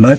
নয়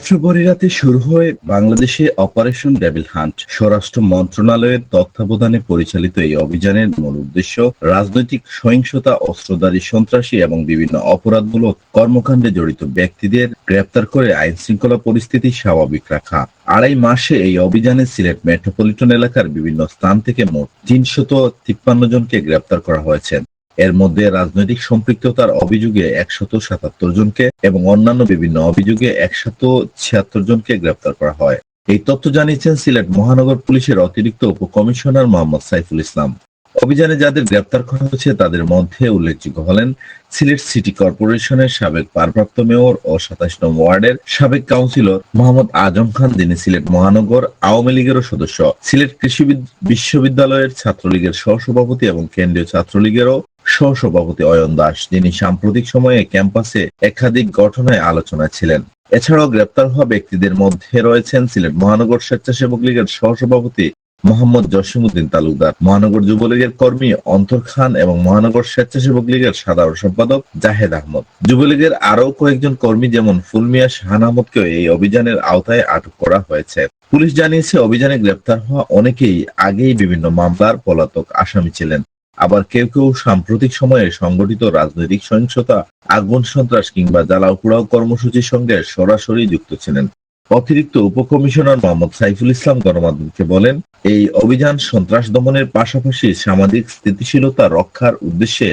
রাতে শুরু হয় বাংলাদেশে অপারেশন ডেভিল হান্ট, স্বরাষ্ট্র মন্ত্রণালয়ের তত্ত্বাবধানে পরিচালিত এই অভিযানের মূল উদ্দেশ্য রাজনৈতিক সহিংসতা, অস্ত্রধারী সন্ত্রাসী এবং বিভিন্ন অপরাধমূলক কর্মকাণ্ডে জড়িত ব্যক্তিদের গ্রেপ্তার করে আইন শৃঙ্খলা পরিস্থিতি স্বাভাবিক রাখা। আড়াই মাসে এই অভিযানে সিলেট মেট্রোপলিটন এলাকার বিভিন্ন স্থান থেকে মোট তিনশত তিপ্পান্ন জনকে গ্রেপ্তার করা হয়েছে। এর মধ্যে রাজনৈতিক সম্পৃক্ততার অভিযোগে একশত সাতাত্তর জনকে এবং অন্যান্য বিভিন্ন অভিযোগে একশত ছিয়াত্তর জনকে গ্রেপ্তার করা হয়। এই তথ্য জানিয়েছেন সিলেট মহানগর পুলিশের অতিরিক্ত উপকমিশনার মোহাম্মদ সাইফুল ইসলাম। অভিযানে যাদের গ্রেপ্তার করা হয়েছে, তাদের মধ্যে উল্লেখযোগ্য হলেন সিলেট সিটি কর্পোরেশনের সাবেক ভারপ্রাপ্ত মেয়র ও সাতাশ নং ওয়ার্ডের সাবেক কাউন্সিলর মোহাম্মদ আজম খান, যিনি সিলেট মহানগর আওয়ামী লীগেরও সদস্য। সিলেট কৃষি বিদ- বিশ্ববিদ্যালয়ের ছাত্রলীগের সহসভাপতি এবং কেন্দ্রীয় ছাত্রলীগেরও সহসভাপতি অয়ন দাস, যিনি সাম্প্রতিক সময়ে ক্যাম্পাসে একাধিক ঘটনায় আলোচনা ছিলেন। এছাড়াও গ্রেপ্তার হওয়া ব্যক্তিদের মধ্যে রয়েছেন সিলেট মহানগর স্বেচ্ছাসেবক লীগের সহসভাপতি মোহাম্মদ জসিমউদ্দিন তালুকদার, মহানগর যুবলীগের কর্মী অন্তর খান এবং মহানগর স্বেচ্ছাসেবক লীগের সাধারণ সম্পাদক জাহেদ আহমদ। যুবলীগের আরও কয়েকজন কর্মী যেমন ফুলমিয়া শাহান আহমদকেও এই অভিযানের আওতায় আটক করা হয়েছে। পুলিশ জানিয়েছে, অভিযানে গ্রেপ্তার হওয়া অনেকেই আগেই বিভিন্ন মামলার পলাতক আসামি ছিলেন। আবার কেউ কেউ সাম্প্রতিক সময়ে সংগঠিত রাজনৈতিক সহিংসতা, আগুন, সন্ত্রাস কিংবা জ্বালাও পোড়াও কর্মসূচির সঙ্গে সরাসরি যুক্ত ছিলেন। অতিরিক্ত উপকমিশনার মোহাম্মদ সাইফুল ইসলাম গণমাধ্যমকে বলেন, এই অভিযান সন্ত্রাস দমনের পাশাপাশি সামাজিক স্থিতিশীলতা রক্ষার উদ্দেশ্যে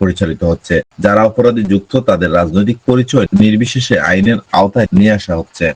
পরিচালিত হচ্ছে, যারা অপরাধে যুক্ত তাদের রাজনৈতিক পরিচয় নির্বিশেষে আইনের আওতায় নিয়ে আসা হচ্ছে।